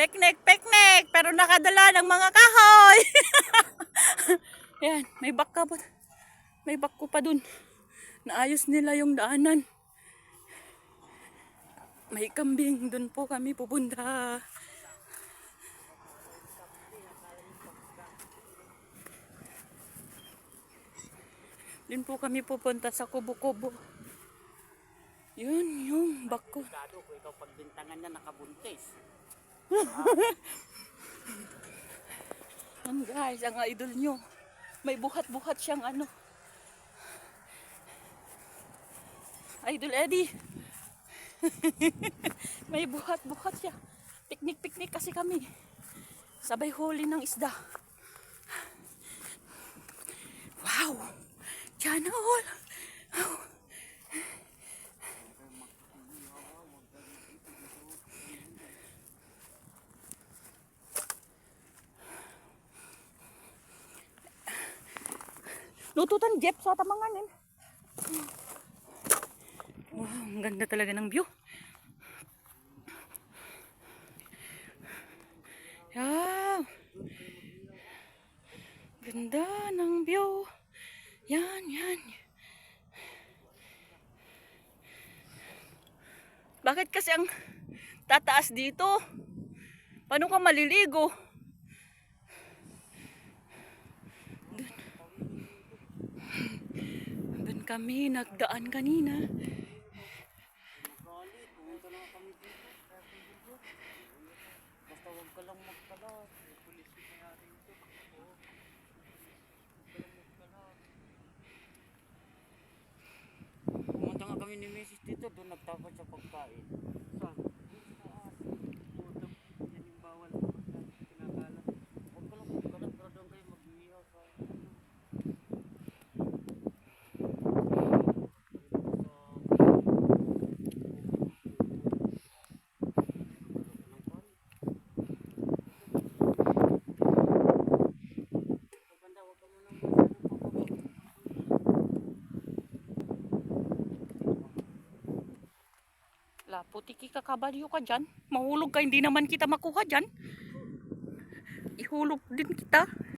Picnic, picnic! Pero nakadala ng mga kahoy! Yan, may bak ka pa. May bak ko pa dun. Naayos nila yung daanan. May kambing, dun po kami pupunta. Dun po kami pupunta sa kubo-kubo. Yun, yung bako. Dado ko ikaw pagbintangan niya nakabuntis. Yan guys, ang idol nyo. May buhat-buhat siyang ano. Idol Eddie. May buhat-buhat siya. Piknik-piknik kasi kami. Sabay huli ng isda. Wow! Sana Lututan Jeff sa tamanganin. Wow, ang ganda talaga ng view. Wow. Ganda ng view. Yan, yan. Bakit kasi ang tataas dito? Paano ka maliligo? Doon kami nagdaan kanina. Gali, pumunta na kami dito. Kaya kung dito. Basta huwag ka lang magkalat. May pulis yung mayari dito. Oo. Huwag ka lang magkalat. Pumunta nga kami ni Mrs. dito. Doon nagtapat sa pagkain. Saan? Doon sa taas. Puta, yan yung bawal. Kinakalat. Huwag ka lang magkalat. Pero doon kayo mag-iihaw sa... La, putiki ka kabalyo ka dyan. Mahulog ka, hindi naman kita makuha dyan. Ihulog din kita.